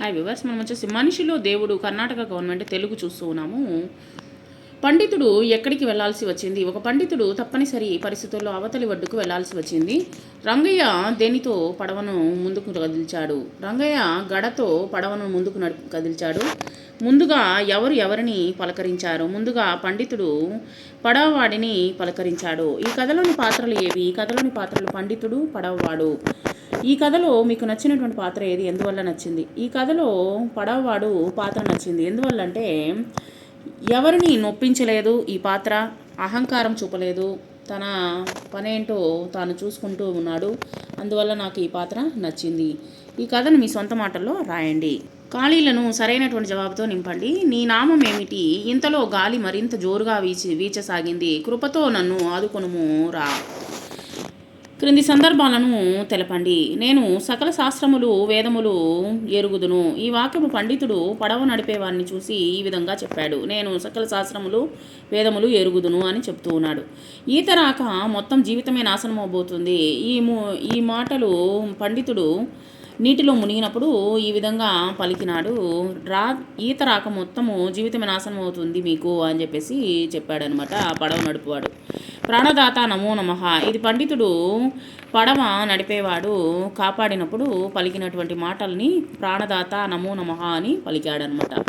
Hi viewers మనం వచ్చేసి మనిషిలో దేవుడు కర్ణాటక గవర్నమెంట్ తెలుగు చూస్తూ ఉన్నాము. పండితుడు ఎక్కడికి వెళ్ళాల్సి వచ్చింది? ఒక పండితుడు తప్పనిసరి పరిస్థితుల్లో అవతలి ఒడ్డుకు వెళ్ళాల్సి వచ్చింది. రంగయ్య దేనితో పడవను ముందుకు కదిల్చాడు? రంగయ్య గడతో పడవను ముందుకు నడు కదిల్చాడు. ముందుగా ఎవరు ఎవరిని పలకరించారు? ముందుగా పండితుడు పడవవాడిని పలకరించాడు. ఈ కథలోని పాత్రలు ఏవి? ఈ కథలోని పాత్రలు పండితుడు పడవవాడు. ఈ కథలో మీకు నచ్చినటువంటి పాత్ర ఏది? ఎందువల్ల నచ్చింది? ఈ కథలో పడవవాడు పాత్ర నచ్చింది. ఎందువల్ల అంటే ఎవరిని నొప్పించలేదు ఈ పాత్ర? అహంకారం చూపలేదు. తన పనేంటో తాను చూసుకుంటూ ఉన్నాడు. అందువల్ల నాకు ఈ పాత్ర నచ్చింది. ఈ కథను మీ సొంత మాటల్లో రాయండి. ఖాళీలను సరైనటువంటి జవాబుతో నింపండి. నీ నామం ఏమిటి ఇంతలో గాలి మరింత జోరుగా వీచి వీచసాగింది. కృపతో నన్ను ఆదుకొనుము రా. క్రింది సందర్భాలను తెలపండి. నేను సకల శాస్త్రములు వేదములు ఎరుగుదును. ఈ వాక్యము పండితుడు పడవ నడిపేవారిని చూసి ఈ విధంగా చెప్పాడు. నేను సకల శాస్త్రములు వేదములు ఎరుగుదును అని చెప్తూ ఉన్నాడు. ఈత రాక మొత్తం జీవితమే నాశనం అవబోతుంది ఈ ఈ మాటలు పండితుడు నీటిలో మునిగినప్పుడు ఈ విధంగా పలికినాడు. రా ఈత రాక మొత్తము జీవితం నాశనం అవుతుంది మీకు అని చెప్పేసి చెప్పాడనమాట పడవ నడుపువాడు. ప్రాణదాత నమో నమ. ఇది పండితుడు పడవ నడిపేవాడు కాపాడినప్పుడు పలికినటువంటి మాటల్ని ప్రాణదాత నమో నమ అని పలికాడనమాట